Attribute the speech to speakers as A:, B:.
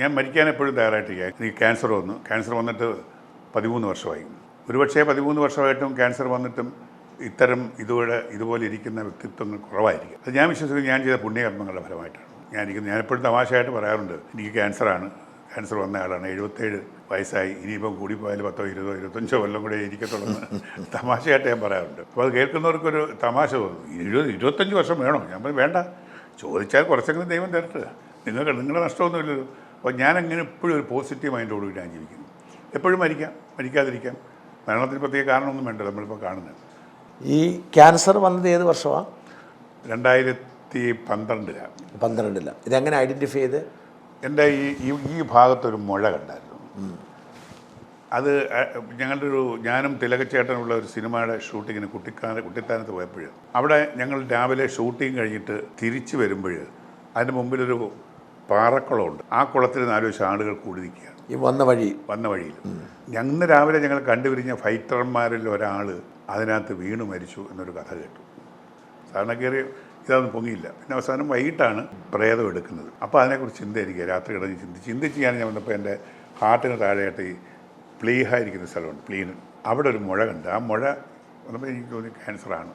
A: ഞാൻ മരിക്കാൻ എപ്പോഴും തയ്യാറായിട്ടിരിക്കുക എനിക്ക് ക്യാൻസർ വന്നു. ക്യാൻസർ വന്നിട്ട് പതിമൂന്ന് വർഷമായി. ഒരുപക്ഷെ പതിമൂന്ന് വർഷമായിട്ടും ക്യാൻസർ വന്നിട്ടും ഇത്തരം ഇതുപോലെ ഇതുപോലെ ഇരിക്കുന്ന വ്യക്തിത്വങ്ങൾ കുറവായിരിക്കും. അത് ഞാൻ വിശ്വസിക്കുന്നത് ഞാൻ ചെയ്ത പുണ്യകർമ്മങ്ങളുടെ ഫലമായിട്ടാണ്. ഞാൻ ഇരിക്കുന്നത് ഞാൻ എപ്പോഴും തമാശയായിട്ട് പറയാറുണ്ട്. എനിക്ക് ക്യാൻസറാണ് ക്യാൻസർ വന്ന ആളാണ്. എഴുപത്തേഴ് വയസ്സായി. ഇനിയിപ്പം കൂടിപ്പോയാൽ പത്തോ ഇരുപതോ ഇരുപത്തഞ്ചോ കൊല്ലം കൂടെ ഇരിക്കത്തുള്ളൂ തമാശയായിട്ട് ഞാൻ പറയാറുണ്ട്. അപ്പോൾ അത് കേൾക്കുന്നവർക്കൊരു തമാശ തോന്നും. ഇരുപത് ഇരുപത്തഞ്ച് വർഷം വേണോ? ഞാൻ വേണ്ട. ചോദിച്ചാൽ കുറച്ചെങ്കിലും ദൈവം തരട്ടെ. നിങ്ങൾക്ക് നിങ്ങളുടെ നഷ്ടമൊന്നുമില്ലല്ലോ. അപ്പോൾ ഞാൻ അങ്ങനെ എപ്പോഴും ഒരു പോസിറ്റീവ് മൈൻഡോട് കൂടി ഞാൻ ജീവിക്കുന്നു എപ്പോഴും മരിക്കാം മരിക്കാതിരിക്കാം. മരണത്തിന് പ്രത്യേക കാരണമൊന്നും വേണ്ട നമ്മളിപ്പോൾ കാണുന്നത്.
B: ഈ ക്യാൻസർ വന്നത് ഏത് വർഷമാണ്
A: രണ്ടായിരത്തി പന്ത്രണ്ടിലാണ്
B: പന്ത്രണ്ടിലാണ് ഇതെങ്ങനെ ഐഡന്റിഫൈ ചെയ്ത്?
A: എന്റെ ഈ ഈ- ഭാഗത്തൊരു മുഴ കണ്ടായിരുന്നു. അത് ഞങ്ങളുടെ ഒരു ഞാനും തിലകച്ചേട്ടനുള്ള ഒരു സിനിമയുടെ ഷൂട്ടിങ്ങിന് കുട്ടിക്കാന കുട്ടിത്താനത്ത് പോയപ്പോൾ അവിടെ ഞങ്ങൾ രാവിലെ ഷൂട്ടിങ് കഴിഞ്ഞിട്ട് തിരിച്ചു വരുമ്പോൾ അതിന് മുമ്പിലൊരു പാറക്കുളമുണ്ട്. ആ കുളത്തിൽ നാലു ആളുകൾ കൂടി നിൽക്കുകയാണ്.
B: ഈ വന്ന വഴി.
A: വന്ന വഴിയിൽ. ഞന്ന് രാവിലെ ഞങ്ങൾ കണ്ടുപിരിഞ്ഞ ഫൈറ്റർമാരിൽ ഒരാൾ അതിനകത്ത് വീണു മരിച്ചു എന്നൊരു കഥ കേട്ടു. സാധാരണ കയറി ഇതൊന്നും പൊങ്ങിയില്ല. പിന്നെ അവസാനം വൈകിട്ടാണ് പ്രേതം എടുക്കുന്നത്. അപ്പോൾ അതിനെക്കുറിച്ച് ചിന്തയായിരിക്കുക രാത്രി കിടന്ന് ചിന്തിച്ച് ചിന്തിച്ച് ഞാൻ ഞാൻ വന്നപ്പോൾ എന്റെ ഹാർട്ടിന് താഴെയായിട്ട് ഈ പ്ലീഹ ഇരിക്കുന്ന സ്ഥലമുണ്ട് പ്ലീന് അവിടെ ഒരു മുഴ കണ്ട്. ആ മുഴ വന്നപ്പോൾ എനിക്ക് തോന്നി ക്യാൻസറാണ്